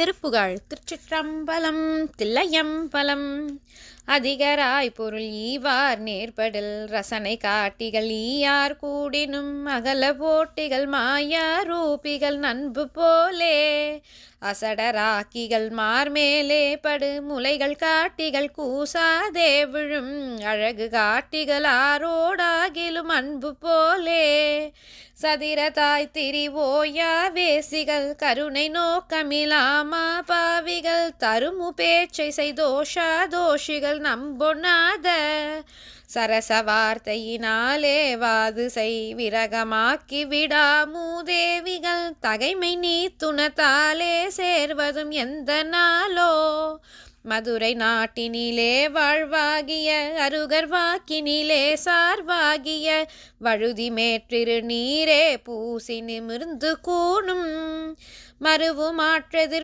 திருப்புகழ். திருச்சிற்றம்பலம் தில்லையம்பலம். அதிகராய் பொருள் ஈவார் நேர்படல் ரசனை காட்டிகள் ஈயார் கூடினும் அகல போட்டிகள் மாயா ரூபிகள் நண்பு போலே. அசடராக்கிகள் மார்மேலே படு முலைகள் காட்டிகள் கூசாதே விழும் அழகு காட்டிகள் ஆரோடாகிலும் அன்பு போலே. சதிரதாய் திரிவோயா வேசிகள் கருணை நோக்கமிலாமா பாவிகள் தருமு பேச்சை செய்தோஷா தோஷிகள் நம்பொண்ணாத சரச வார்த்தையினாலே வாது செய் விரகமாக்கி விடா தகைமை நீ துணத்தாலே சேர்வதும் எந்த நாளோ. மதுரை நாட்டினிலே வாழ்வாகிய அருகர் வாக்கினிலே சார்வாகிய வழுதி மேற்றிரு நீரே பூசி நிமிர்ந்து கூணும். மறுவும் ஆற்றெதிர்